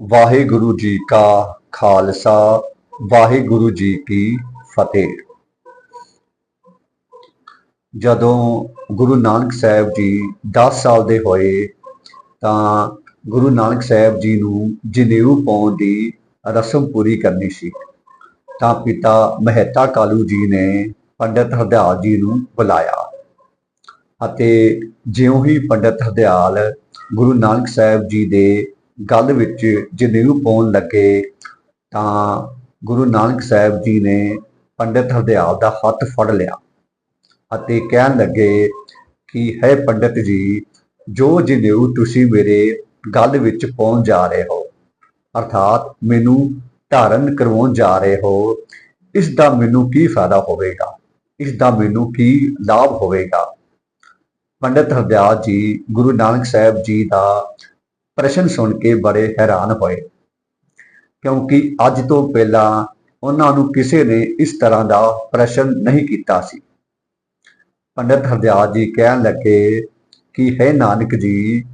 ਵਾਹਿਗੁਰੂ ਜੀ ਕਾ ਖਾਲਸਾ, ਵਾਹਿਗੁਰੂ ਜੀ ਕੀ ਫਤਿਹ। ਜਦੋਂ ਗੁਰੂ ਨਾਨਕ ਸਾਹਿਬ ਜੀ 10 ਸਾਲ ਦੇ ਹੋਏ, ਤਾਂ ਗੁਰੂ ਨਾਨਕ ਸਾਹਿਬ ਜੀ ਨੂੰ ਜਨੇਊ ਪਾਉਣ ਦੀ ਰਸਮ ਪੂਰੀ ਕਰਨੀ ਸੀ। ਤਾਂ ਪਿਤਾ ਮਹਿਤਾ ਕਾਲੂ ਜੀ ਨੇ ਪੰਡਤ ਹਰਦਿਆਲ ਜੀ ਨੂੰ ਬੁਲਾਇਆ ਅਤੇ ਜਿਉਂ ਹੀ ਪੰਡਤ ਹਰਦਿਆਲ ਗੁਰੂ ਨਾਨਕ ਸਾਹਿਬ ਜੀ ਦੇ ਗੱਲ ਵਿੱਚ ਜਨੇਊ ਪਾਉਣ ਲੱਗੇ ਤਾਂ ਗੁਰੂ ਨਾਨਕ ਸਾਹਿਬ ਜੀ ਨੇ ਪੰਡਤ ਹਰਦਿਆਲ ਦਾ ਹੱਥ ਫੜ ਲਿਆ ਅਤੇ ਕਹਿਣ ਲੱਗੇ ਕਿ, ਹੈ ਪੰਡਤ ਜੀ, ਜੋ ਜਨੇਊ ਤੁਸੀਂ ਮੇਰੇ ਗੱਲ ਵਿੱਚ ਪਾਉਣ ਜਾ ਰਹੇ ਹੋ, ਅਰਥਾਤ ਮੈਨੂੰ ਧਾਰਨ ਕਰਵਾਉਣ ਜਾ ਰਹੇ ਹੋ, ਇਸ ਦਾ ਮੈਨੂੰ ਕੀ ਫਾਇਦਾ ਹੋਵੇਗਾ? ਇਸ ਦਾ ਮੈਨੂੰ ਕੀ ਲਾਭ ਹੋਵੇਗਾ? ਪੰਡਤ ਹਰਦਿਆਲ ਜੀ, ਗੁਰੂ ਨਾਨਕ ਸਾਹਿਬ ਜੀ ਦਾ ਪ੍ਰਸ਼ਨ ਸੁਣ ਕੇ ਬੜੇ ਹੈਰਾਨ ਹੋਏ। ਕਿਉਂਕਿ ਅੱਜ ਤੋਂ ਪਹਿਲਾਂ ਉਹਨਾਂ ਨੂੰ ਕਿਸੇ ਨੇ ਇਸ ਤਰ੍ਹਾਂ ਦਾ ਪ੍ਰਸ਼ਨ ਨਹੀਂ ਕੀਤਾ ਸੀ। ਪੰਡਤ ਹਰਦਿਆਲ ਜੀ ਕਹਿਣ ਲੱਗੇ ਕਿ, ਹੈ ਨਾਨਕ ਜੀ,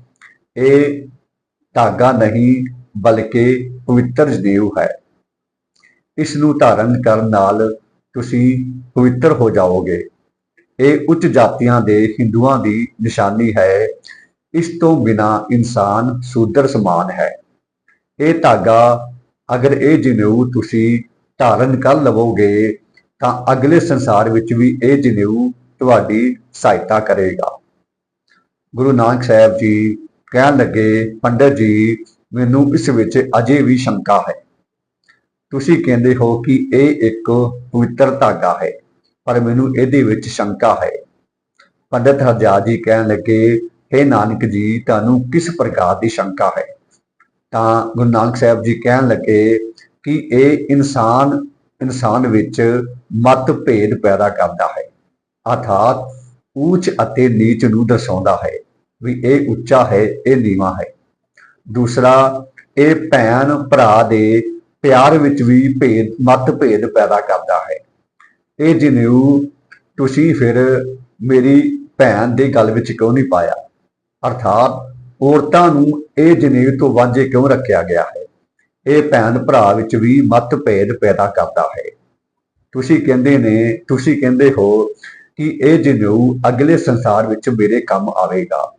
ਇਹ ਧਾਗਾ ਨਹੀਂ, ਬਲਕਿ ਪਵਿੱਤਰ ਜਨੇਊ ਹੈ। ਇਸ ਨੂੰ ਧਾਰਨ ਕਰਨ ਨਾਲ ਤੁਸੀਂ ਪਵਿੱਤਰ ਹੋ ਜਾਓਗੇ। ਇਹ ਉੱਚ ਜਾਤੀਆਂ ਦੇ ਹਿੰਦੂਆਂ ਦੀ ਨਿਸ਼ਾਨੀ ਹੈ ਇਸ ਤੋਂ ਬਿਨਾ ਇਨਸਾਨ ਸੂਦਰ ਸਮਾਨ ਹੈ। ਇਹ ਧਾਗਾ, ਅਗਰ ਇਹ ਜਨੇਊ ਤੁਸੀਂ ਧਾਰਨ ਕਰ ਲਵੋਗੇ, ਤਾਂ ਅਗਲੇ ਸੰਸਾਰ ਵਿੱਚ ਵੀ ਇਹ ਜਨੇਊ ਤੁਹਾਡੀ ਸਹਾਇਤਾ ਕਰੇਗਾ। ਗੁਰੂ ਨਾਨਕ ਸਾਹਿਬ ਜੀ ਕਹਿਣ ਲੱਗੇ, ਪੰਡਤ ਜੀ, ਮੈਨੂੰ ਇਸ ਵਿੱਚ ਅਜੇ ਵੀ ਸ਼ੰਕਾ ਹੈ। ਤੁਸੀਂ ਕਹਿੰਦੇ ਹੋ ਕਿ ਇਹ ਇੱਕ ਪਵਿੱਤਰ ਧਾਗਾ ਹੈ, ਪਰ ਮੈਨੂੰ ਇਹਦੇ ਵਿੱਚ ਸ਼ੰਕਾ ਹੈ। ਪੰਡਤ ਹਰਜਾ ਜੀ ਕਹਿਣ ਲੱਗੇ हे ਨਾਨਕ ਜੀ, ਤੁਹਾਨੂੰ ਕਿਸ ਪ੍ਰਕਾਰ ਦੀ ਸ਼ੰਕਾ ਹੈ? ਤਾਂ ਗੁਰੂ ਨਾਨਕ ਸਾਹਿਬ ਜੀ ਕਹਿਣ ਲੱਗੇ ਕਿ ਇਹ ਇਨਸਾਨ ਇਨਸਾਨ ਵਿੱਚ ਮਤ ਭੇਦ ਪੈਦਾ ਕਰਦਾ ਹੈ। ਅਰਥਾਤ ਉੱਚ ਅਤੇ ਨੀਚ ਨੂੰ ਦਰਸਾਉਂਦਾ ਹੈ ਵੀ ਇਹ ਉੱਚਾ ਹੈ, ਇਹ ਨੀਵਾਂ ਹੈ। ਦੂਸਰਾ, ਇਹ ਭੈਣ ਭਰਾ ਦੇ ਪਿਆਰ ਵਿੱਚ ਵੀ ਭੇਦ, ਮਤ ਭੇਦ ਪੈਦਾ ਕਰਦਾ ਹੈ। ਇਹ ਜਨੇਊ, ਤੁਸੀਂ ਫਿਰ ਮੇਰੀ ਭੈਣ ਦੇ ਗੱਲ ਵਿੱਚ ਕਿਉਂ ਨਹੀਂ ਪਾਇਆ? ਅਰਥਾਤ ਔਰਤਾਂ ਨੂੰ ਇਹ ਜਨੇਊ ਤੋਂ ਵਾਂਝੇ ਕਿਉਂ ਰੱਖਿਆ ਗਿਆ ਹੈ? ਇਹ ਭੈਣ ਭਰਾ ਵਿੱਚ ਵੀ ਮਤਭੇਦ ਪੈਦਾ ਕਰਦਾ ਹੈ। ਤੁਸੀਂ ਕਹਿੰਦੇ ਨੇ, ਤੁਸੀਂ ਕਹਿੰਦੇ ਹੋ ਕਿ ਇਹ ਜਨੇਊ ਅਗਲੇ ਸੰਸਾਰ ਵਿੱਚ ਮੇਰੇ ਕੰਮ ਆਵੇਗਾ।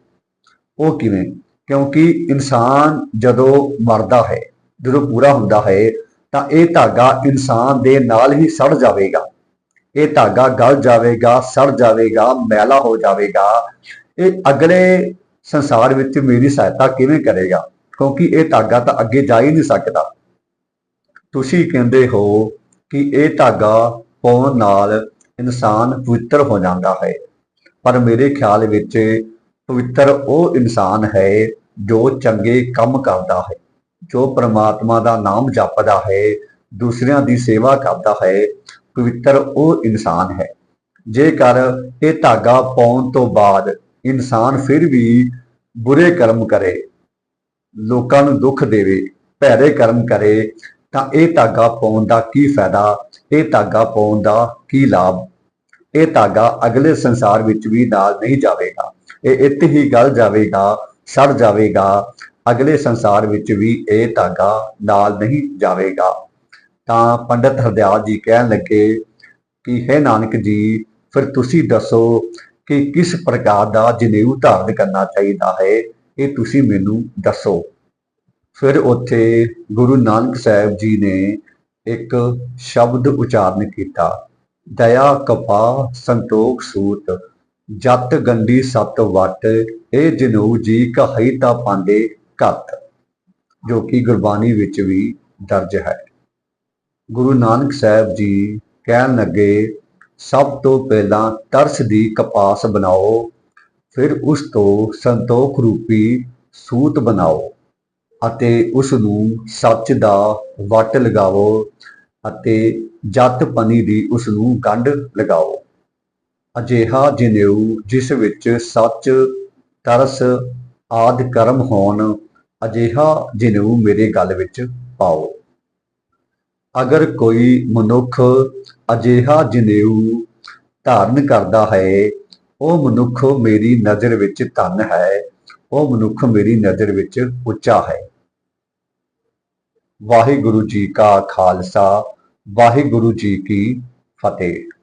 ਉਹ ਕਿਵੇਂ? ਕਿਉਂਕਿ ਇਨਸਾਨ ਜਦੋਂ ਮਰਦਾ ਹੈ, ਜਦੋਂ ਪੂਰਾ ਹੁੰਦਾ ਹੈ, ਤਾਂ ਇਹ ਧਾਗਾ ਇਨਸਾਨ ਦੇ ਨਾਲ ਹੀ ਸੜ ਜਾਵੇਗਾ। ਇਹ ਧਾਗਾ ਗਲ ਜਾਵੇਗਾ, ਸੜ ਜਾਵੇਗਾ, ਮੈਲਾ ਹੋ ਜਾਵੇਗਾ। ਇਹ ਅਗਲੇ ਸੰਸਾਰ ਵਿੱਚ ਮੇਰੀ ਸਹਾਇਤਾ ਕਿਵੇਂ ਕਰੇਗਾ? ਕਿਉਂਕਿ ਇਹ ਧਾਗਾ ਤਾਂ ਅੱਗੇ ਜਾ ਹੀ ਨਹੀਂ ਸਕਦਾ। ਤੁਸੀਂ ਕਹਿੰਦੇ ਹੋ ਕਿ ਇਹ ਧਾਗਾ ਪਾਉਣ ਨਾਲ ਇਨਸਾਨ ਪਵਿੱਤਰ ਹੋ ਜਾਂਦਾ ਹੈ। ਪਰ ਮੇਰੇ ਖਿਆਲ ਵਿੱਚ ਪਵਿੱਤਰ ਉਹ ਇਨਸਾਨ ਹੈ ਜੋ ਚੰਗੇ ਕੰਮ ਕਰਦਾ ਹੈ, ਜੋ ਪ੍ਰਮਾਤਮਾ ਦਾ ਨਾਮ ਜਪਦਾ ਹੈ, ਦੂਸਰਿਆਂ ਦੀ ਸੇਵਾ ਕਰਦਾ ਹੈ। ਪਵਿੱਤਰ ਉਹ ਇਨਸਾਨ ਹੈ। ਜੇਕਰ ਇਹ ਧਾਗਾ ਪਾਉਣ ਤੋਂ ਬਾਅਦ ਇਨਸਾਨ ਫਿਰ ਵੀ ਬੁਰੇ ਕਰਮ ਕਰੇ, ਲੋਕਾਂ ਨੂੰ ਦੁੱਖ ਦੇਵੇ, ਭੈੜੇ ਕਰਮ ਕਰੇ, ਤਾਂ ਇਹ ਧਾਗਾ ਪਾਉਣ ਦਾ ਕੀ ਫਾਇਦਾ? ਇਹ ਧਾਗਾ ਪਾਉਣ ਦਾ ਕੀ ਲਾਭ? ਇਹ ਧਾਗਾ ਅਗਲੇ ਸੰਸਾਰ ਵਿੱਚ ਵੀ ਨਾਲ ਨਹੀਂ ਜਾਵੇਗਾ। ਇਹ ਇੱਥੇ ਹੀ ਗਲ ਜਾਵੇਗਾ, ਸੜ ਜਾਵੇਗਾ। ਅਗਲੇ ਸੰਸਾਰ ਵਿੱਚ ਵੀ ਇਹ ਧਾਗਾ ਨਾਲ ਨਹੀਂ ਜਾਵੇਗਾ। ਤਾਂ ਪੰਡਤ ਹਰਦਿਆਲ ਜੀ ਕਹਿਣ ਲੱਗੇ ਕਿ, ਹੈ ਨਾਨਕ ਜੀ, ਫਿਰ ਤੁਸੀਂ ਦੱਸੋ ਕਿ ਕਿਸ ਪ੍ਰਕਾਰ ਦਾ ਜਨੇਊ ਧਾਰਨ ਕਰਨਾ ਚਾਹੀਦਾ ਹੈ, ਇਹ ਤੁਸੀਂ ਮੈਨੂੰ ਦੱਸੋ। ਫਿਰ ਉੱਥੇ ਗੁਰੂ ਨਾਨਕ ਸਾਹਿਬ ਜੀ ਨੇ ਇੱਕ ਸ਼ਬਦ ਉਚਾਰਨ ਕੀਤਾ, ਦਇਆ ਕਪਾ ਸੰਤੋਖ ਸੂਤ, ਜਤ ਗੰਡੀ ਸਤ ਵਟ ਇਹ ਜਨੇਊ ਜੀ ਕਹੀ ਤਾਂ ਪਾਂਦੇ ਘੱਤ ਜੋ ਕਿ ਗੁਰਬਾਣੀ ਵਿੱਚ ਵੀ ਦਰਜ ਹੈ। ਗੁਰੂ ਨਾਨਕ ਸਾਹਿਬ ਜੀ ਕਹਿਣ ਲੱਗੇ ਸਭ ਤੋਂ ਪਹਿਲਾਂ ਤਰਸ ਦੀ ਕਪਾਸ ਬਣਾਓ, ਫਿਰ ਉਸ ਤੋਂ ਸੰਤੋਖ ਰੂਪੀ ਸੂਤ ਬਣਾਓ ਅਤੇ ਉਸ ਨੂੰ ਸੱਚ ਦਾ ਵਟ ਲਗਾਓ ਅਤੇ ਜਤ ਪਨੀ ਦੀ ਉਸ ਨੂੰ ਗੰਢ ਲਗਾਓ। ਅਜਿਹਾ ਜਨੇਊ ਜਿਸ ਵਿੱਚ ਸੱਚ, ਤਰਸ ਆਦ ਕਰਮ ਹੋਣ, ਅਜਿਹਾ ਜਨੇਊ ਮੇਰੇ ਗੱਲ ਵਿੱਚ ਪਾਓ। ਅਗਰ ਕੋਈ ਮਨੁੱਖ ਅਜਿਹਾ ਜਨੇਊ ਧਾਰਨ ਕਰਦਾ ਹੈ, ਉਹ ਮਨੁੱਖ ਮੇਰੀ ਨਜ਼ਰ ਵਿੱਚ ਧਨ ਹੈ, ਉਹ ਮਨੁੱਖ ਮੇਰੀ ਨਜ਼ਰ ਵਿੱਚ ਉੱਚਾ ਹੈ। ਵਾਹਿਗੁਰੂ ਜੀ ਕਾ ਖਾਲਸਾ, ਵਾਹਿਗੁਰੂ ਜੀ ਕੀ ਫਤਿਹ।